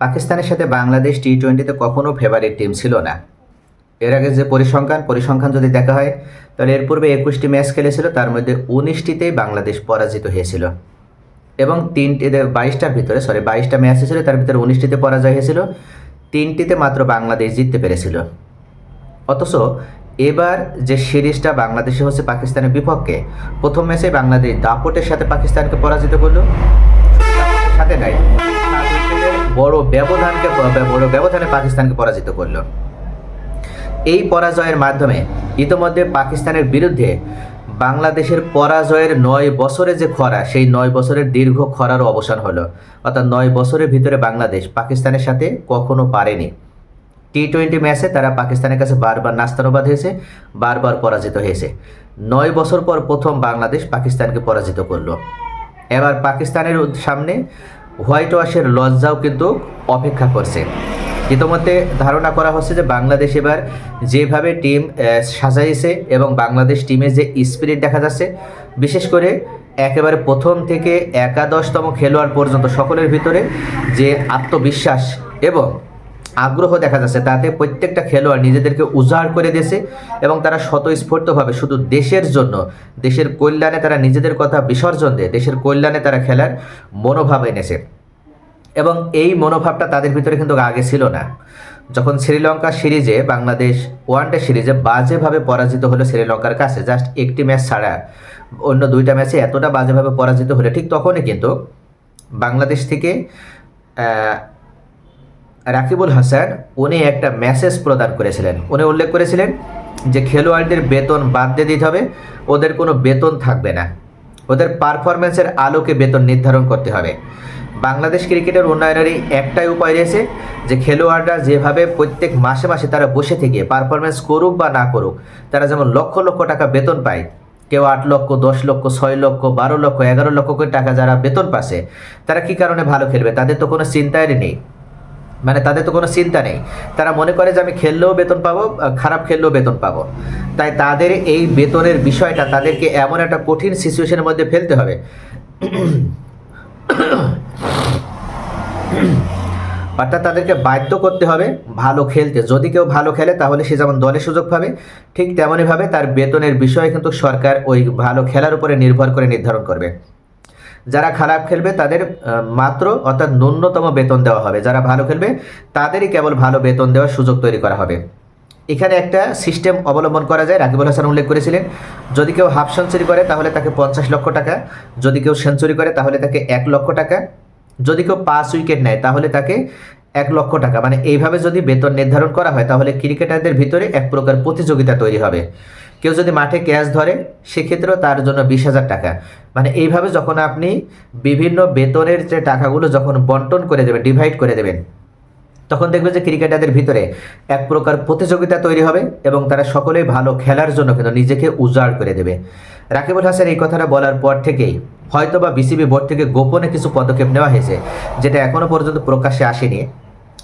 পাকিস্তানের সাথে বাংলাদেশ টি টোয়েন্টিতে কখনো ফেভারিট টিম ছিল না। এর আগে যে পরিসংখ্যান পরিসংখ্যান যদি দেখা হয়, তাহলে এর পূর্বে একুশটি ম্যাচ খেলেছিল, তার মধ্যে উনিশটিতেই বাংলাদেশ পরাজিত হয়েছিল। এবং তিনটিতে বাইশটার ভিতরে সরি বাইশটা ম্যাচ ছিল তার ভিতরে উনিশটিতে পরাজয় হয়েছিল, তিনটিতে মাত্র বাংলাদেশ জিততে পেরেছিল। অথচ এবার যে সিরিজটা বাংলাদেশে হচ্ছে পাকিস্তানের বিপক্ষে, প্রথম ম্যাচে বাংলাদেশ দাপটের সাথে পাকিস্তানকে পরাজিত করল। সাথে নাই বড় ব্যবধানকে বড় ব্যবধানে পাকিস্তানকে পরাজিত করল। এই পরাজয়ের মাধ্যমে ইতোমধ্যে পাকিস্তানের বিরুদ্ধে বাংলাদেশের পরাজয়ের নয় বছরে যে খরা, সেই নয় বছরের দীর্ঘ খরারও অবসান হলো। অর্থাৎ নয় বছরের ভিতরে বাংলাদেশ পাকিস্তানের সাথে কখনো পারেনি। টি টোয়েন্টি ম্যাচে তারা পাকিস্তানের কাছে বারবার নাস্তানুবাদ হয়েছে, বারবার পরাজিত হয়েছে। নয় বছর পর প্রথম বাংলাদেশ পাকিস্তানকে পরাজিত করল। এবার পাকিস্তানের সামনে হোয়াইট ওয়াশের লজ্জাও কিন্তু অপেক্ষা করছে। ইতোমধ্যে ধারণা করা হচ্ছে যে বাংলাদেশ এবার যেভাবে টিম সাজাইছে এবং বাংলাদেশ টিমের যে স্পিরিট দেখা যাচ্ছে, বিশেষ করে একেবারে প্রথম থেকে একাদশতম খেলোয়াড় পর্যন্ত, সকলের ভিতরে যে আত্মবিশ্বাস এবং আগ্রহ দেখা যাচ্ছে, তাতে প্রত্যেকটা খেলোয়াড় নিজেদেরকে উজাড় করে দিয়েছে এবং তারা স্বতঃস্ফূর্তভাবে শুধু দেশের জন্য, দেশের কল্যাণে তারা নিজেদের কথা বিসর্জন দিয়ে, দেশের কল্যাণে তারা খেলার মনোভাব এনেছে। এবং এই মনোভাবটা তাদের ভিতরে কিন্তু আগে ছিল না। যখন শ্রীলঙ্কা সিরিজে বাংলাদেশ ওয়ানডে সিরিজে বাজেভাবে পরাজিত হলো শ্রীলঙ্কার কাছে, জাস্ট একটি ম্যাচ ছাড়া, অন্য দুইটা ম্যাচে এতটা বাজেভাবে পরাজিত হলে ঠিক তখনই কিন্তু বাংলাদেশ থেকে রাকিবুল হাসান, উনি একটা মেসেজ প্রদান করেছিলেন। উনি উল্লেখ করেছিলেন যে খেলোয়াড়দের বেতন বাদ দিয়ে দিতে হবে, ওদের কোনো বেতন থাকবে না। ওদের পারফরমেন্সের আলোকে বেতন নির্ধারণ করতে হবে। বাংলাদেশ ক্রিকেটের উন্নয়নেরই একটাই উপায় রয়েছে যে খেলোয়াড়রা যেভাবে প্রত্যেক মাসে মাসে তারা বসে থেকে পারফরমেন্স করুক বা না করুক, তারা যেমন লক্ষ লক্ষ টাকা বেতন পায়, কেউ আট লক্ষ, দশ লক্ষ, ছয় লক্ষ, বারো লক্ষ, এগারো লক্ষ করে টাকা যারা বেতন পাচ্ছে, তারা কি কারণে ভালো খেলবে? তাদের তো কোনো চিন্তাই নেই। মানে তাদের তো কোনো চিন্তা নেই। তারা মনে করে যে আমি খেললেও বেতন পাবো খারাপ খেললেও বেতন পাবো। তাই তাদের এই বেতনের বিষয়টা তাদেরকে এমন একটা কঠিন সিচুয়েশনের মধ্যে ফেলতে হবে। অর্থাৎ তাদেরকে বাধ্য করতে হবে ভালো খেলতে। যদি কেউ ভালো খেলে, তাহলে সে যেমন দলে সুযোগ পাবে, ঠিক তেমনইভাবে তার বেতনের বিষয় কিন্তু সরকার ওই ভালো খেলার উপরে নির্ভর করে নির্ধারণ করবে। যারা খারাপ খেলবে তাদের মাত্র অর্থাৎ ন্যূনতম বেতন দেওয়া হবে। যারা ভালো খেলবে তাদেরই কেবল ভালো বেতন দেওয়ার সুযোগ তৈরি করা হবে। এখানে একটা সিস্টেম অবলম্বন করা যায়, রাকিবুল হাসান উল্লেখ করেছিলেন। যদি কেউ হাফ সেঞ্চুরি করে তাহলে তাকে পঞ্চাশ লক্ষ টাকা, যদি কেউ সেঞ্চুরি করে তাহলে তাকে এক লক্ষ টাকা, যদি কেউ পাঁচ উইকেট নেয় তাহলে তাকে এক লক্ষ টাকা। মানে এইভাবে যদি বেতন নির্ধারণ করা হয় তাহলে ক্রিকেটারদের ভিতরে এক প্রকার প্রতিযোগিতা তৈরি হবে। কেউ যদি মাঠে ক্যাচ ধরে, সেক্ষেত্রেও তার জন্য বিশ হাজার টাকা। মানে এইভাবে যখন আপনি বিভিন্ন বেতনের যে টাকাগুলো যখন বন্টন করে দেবেন ডিভাইড করে দেবেন, তখন দেখবে যে ক্রিকেটারদের ভিতরে এক প্রকার প্রতিযোগিতা তৈরি হবে এবং তারা সকলেই ভালো খেলার জন্য কিন্তু নিজেকে উজাড় করে দেবে। রাকিবুল হাসান এই কথাটা বলার পর থেকেই হয়তো বা বিসিবি বোর্ড থেকে গোপনে কিছু পদক্ষেপ নেওয়া হয়েছে, যেটা এখনও পর্যন্ত প্রকাশ্যে আসেনি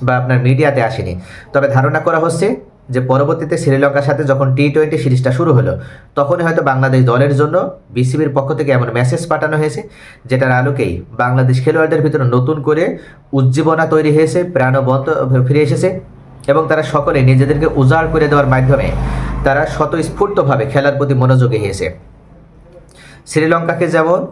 বা আপনার মিডিয়াতে আসেনি। তবে ধারণা করা হচ্ছে যে পরবর্তীতে শ্রীলঙ্কার সাথে যখন টি টোয়েন্টি সিরিজটা শুরু হলো, তখনই হয়তো বাংলাদেশ দলের জন্য বিসিবির পক্ষ থেকে এমন মেসেজ পাঠানো হয়েছে, যেটার আলোকেই বাংলাদেশ খেলোয়াড়দের ভিতরে নতুন করে উজ্জীবনা তৈরি হয়েছে, প্রাণবন্ত ফিরে এসেছে এবং তারা সকলে নিজেদেরকে উজাড় করে দেওয়ার মাধ্যমে তারা স্বতঃস্ফূর্তভাবে খেলার প্রতি মনোযোগী হয়েছে। শ্রীলঙ্কাকে যেমন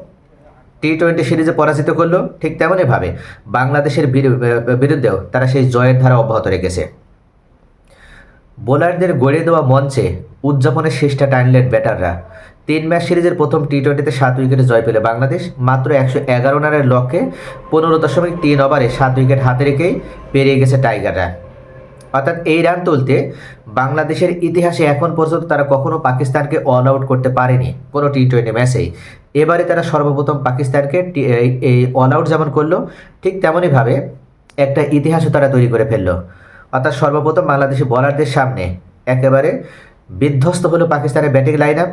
টি টোয়েন্টি সিরিজে পরাজিত করল, ঠিক তেমনইভাবে বাংলাদেশের বিরু- বিরুদ্ধেও তারা সেই জয়ের ধারা অব্যাহত রেখেছে। বোলারদের গড়ে দেওয়া মঞ্চে উদযাপনের শেষটা টানলেন ব্যাটাররা। তিন ম্যাচ সিরিজের প্রথম টি টোয়েন্টিতে সাত উইকেটে জয় পেলে বাংলাদেশ, মাত্র একশো এগারো রানের লক্ষ্যে পনেরো দশমিক তিন ওভারে সাত উইকেট হাতে রেখেই পেরিয়ে গেছে টাইগাররা। অর্থাৎ এই রান তুলতে বাংলাদেশের ইতিহাসে এখন পর্যন্ত তারা কখনো পাকিস্তানকে অল আউট করতে পারেনি কোনো টি টোয়েন্টি ম্যাচেই এবারে তারা সর্বপ্রথম পাকিস্তানকে এই অল আউট যেমন করল, ঠিক তেমনইভাবে একটা ইতিহাসও তারা তৈরি করে ফেলল। অর্থাৎ সর্বপ্রথম বাংলাদেশি বোলারদের সামনে একেবারে বিধ্বস্ত হলো পাকিস্তানের ব্যাটিং লাইন আপ